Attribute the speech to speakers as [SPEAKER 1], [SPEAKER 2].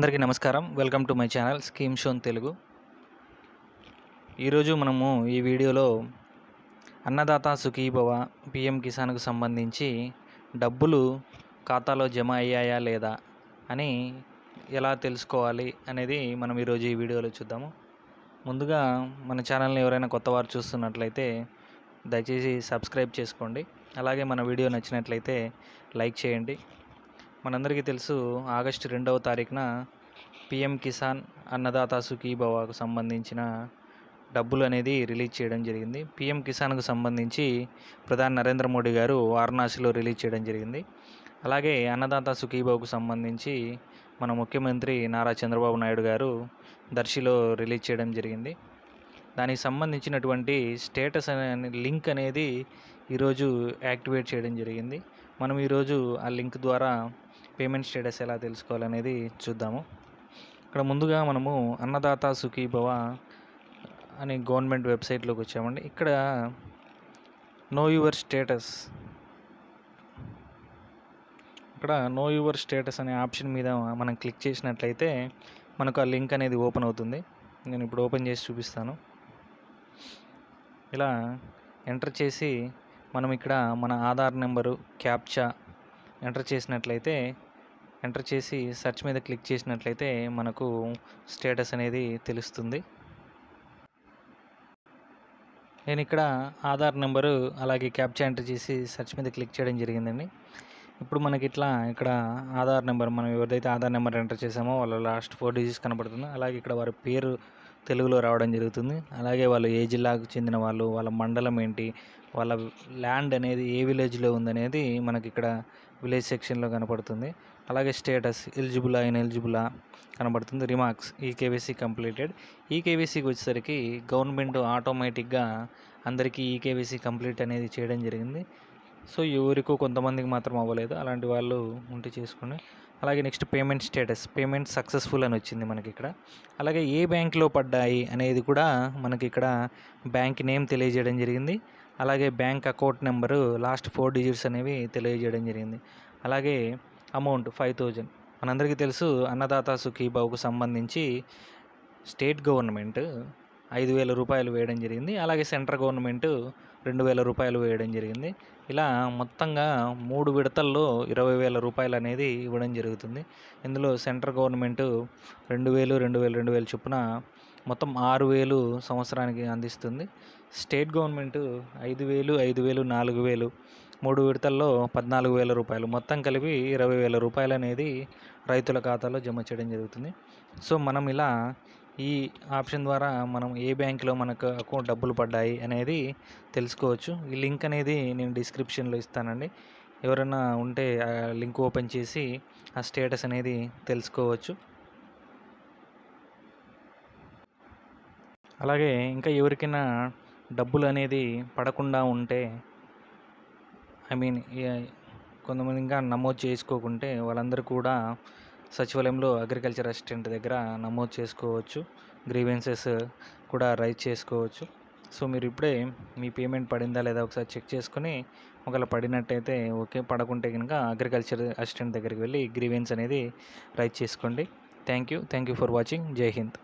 [SPEAKER 1] అందరికీ నమస్కారం. Welcome to my channel scheme show Telugu ఈరోజు మనము ఈ వీడియోలో అన్నదాత సుఖీభవ పిఎం కిసాన్కు సంబంధించి డబ్బులు ఖాతాలో జమ అయ్యాయా లేదా అని ఎలా తెలుసుకోవాలి అనేది మనం ఈరోజు ఈ వీడియోలో చూద్దాము. ముందుగా మన ఛానల్ని ఎవరైనా కొత్త వారు చూస్తున్నట్లయితే దయచేసి సబ్స్క్రైబ్ చేసుకోండి. అలాగే మన వీడియో నచ్చినట్లయితే లైక్ చేయండి. మనందరికీ తెలుసు ఆగస్టు రెండవ తారీఖున పిఎం కిసాన్ అన్నదాత సుఖీభవాకు సంబంధించిన డబ్బులు అనేది రిలీజ్ చేయడం జరిగింది. పిఎం కిసాన్కు సంబంధించి ప్రధాని నరేంద్ర మోడీ గారు వారణాసిలో రిలీజ్ చేయడం జరిగింది. అలాగే అన్నదాత సుఖీభావుకు సంబంధించి మన ముఖ్యమంత్రి నారా చంద్రబాబు నాయుడు గారు దర్శిలో రిలీజ్ చేయడం జరిగింది. దానికి సంబంధించినటువంటి స్టేటస్ అనే లింక్ అనేది ఈరోజు యాక్టివేట్ చేయడం జరిగింది. మనం ఈరోజు ఆ లింక్ ద్వారా పేమెంట్ స్టేటస్ ఎలా తెలుసుకోవాలనేది చూద్దాము. ఇక్కడ ముందుగా మనము అన్నదాత సుఖీభవ అని గవర్నమెంట్ వెబ్సైట్లోకి వచ్చామండి. ఇక్కడ నో యువర్ స్టేటస్. ఇక్కడ నో యువర్ స్టేటస్ అనే ఆప్షన్ మీద మనం క్లిక్ చేసినట్లయితే మనకు ఆ లింక్ అనేది ఓపెన్ అవుతుంది. నేను ఇప్పుడు ఓపెన్ చేసి చూపిస్తాను. ఇలా ఎంటర్ చేసి మనం ఇక్కడ మన ఆధార్ నెంబరు క్యాప్చా ఎంటర్ చేసినట్లయితే ఎంటర్ చేసి సెర్చ్ మీద క్లిక్ చేసినట్లయితే మనకు స్టేటస్ అనేది తెలుస్తుంది. నేను ఇక్కడ ఆధార్ నెంబరు అలాగే క్యాప్చా ఎంటర్ చేసి సెర్చ్ మీద క్లిక్ చేయడం జరిగిందండి. ఇప్పుడు మనకి ఇట్లా ఇక్కడ ఆధార్ నెంబర్ మనం ఎవరిదైతే ఆధార్ నెంబర్ ఎంటర్ చేసామో వాళ్ళ లాస్ట్ ఫోర్ డిజిట్స్ కనబడుతుంది అలాగే ఇక్కడ వారి పేరు తెలుగులో రావడం జరుగుతుంది. అలాగే వాళ్ళు ఏ జిల్లాకు చెందిన వాళ్ళు వాళ్ళ మండలం ఏంటి వాళ్ళ ల్యాండ్ అనేది ఏ విలేజ్లో ఉందనేది మనకి ఇక్కడ విలేజ్ సెక్షన్లో కనపడుతుంది. అలాగే స్టేటస్ ఎలిజిబుల్ అయిన ఎలిజిబులా కనబడుతుంది రిమార్క్స్ ఈ కేవీసీ కంప్లీటెడ్. ఈ కేవీసీకి వచ్చేసరికి గవర్నమెంట్ ఆటోమేటిక్గా అందరికీ ఈ కేవీసీ కంప్లీట్ అనేది చేయడం జరిగింది. సో ఎవరికో కొంతమందికి మాత్రం అవ్వలేదు. అలాంటి వాళ్ళు ఉంటే చేసుకోండి. అలాగే next payment status. Payment successful అని వచ్చింది మనకి ఇక్కడ అలాగే ఏ బ్యాంక్లో పడ్డాయి అనేది కూడా మనకి ఇక్కడ బ్యాంక్ నేమ్ తెలియజేయడం జరిగింది. అలాగే bank account number last four digits అనేవి తెలియజేయడం జరిగింది. అలాగే అమౌంట్ ఫైవ్ థౌజండ్. మనందరికీ తెలుసు అన్నదాత సుఖీబావుకు సంబంధించి స్టేట్ గవర్నమెంట్ ఐదు వేల రూపాయలు వేయడం జరిగింది. అలాగే సెంట్రల్ గవర్నమెంట్ రెండు వేల రూపాయలు వేయడం జరిగింది. ఇలా మొత్తంగా మూడు విడతల్లో ఇరవై వేల రూపాయలు అనేది ఇవ్వడం జరుగుతుంది. ఇందులో సెంట్రల్ గవర్నమెంట్ రెండు వేలు రెండు వేలు రెండు వేలు చొప్పున మొత్తం ఆరు వేలు సంవత్సరానికి అందిస్తుంది. స్టేట్ గవర్నమెంట్ ఐదు వేలు ఐదు వేలు నాలుగు వేలు మూడు విడతల్లో పద్నాలుగు వేల రూపాయలు మొత్తం కలిపి ఇరవై వేల రూపాయలు అనేది రైతుల ఖాతాలో జమ చేయడం జరుగుతుంది. సో మనం ఇలా ఈ ఆప్షన్ ద్వారా మనం ఏ బ్యాంకులో మనకు అకౌంట్ డబ్బులు పడ్డాయి అనేది తెలుసుకోవచ్చు. ఈ లింక్ అనేది నేను డిస్క్రిప్షన్లో ఇస్తానండి. ఎవరైనా ఉంటే ఆ లింక్ ఓపెన్ చేసి ఆ స్టేటస్ అనేది తెలుసుకోవచ్చు. అలాగే ఇంకా ఎవరికైనా డబ్బులు అనేది పడకుండా ఉంటే ఐ మీన్ కొంతమంది ఇంకా నమోదు చేసుకోకుంటే వాళ్ళందరూ కూడా సచివాలయంలో అగ్రికల్చర్ అసిస్టెంట్ దగ్గర నమోదు చేసుకోవచ్చు. గ్రీవెన్సెస్ కూడా రైజ్ చేసుకోవచ్చు. సో మీరు ఇప్పుడే మీ పేమెంట్ పడిందా లేదా ఒకసారి చెక్ చేసుకుని ఒకవేళ పడినట్టయితే ఓకే పడకుంటే కనుక అగ్రికల్చర్ అసిస్టెంట్ దగ్గరికి వెళ్ళి గ్రీవెన్స్ అనేది రైజ్ చేసుకోండి. Thank you. Thank you for watching. జై హింద్.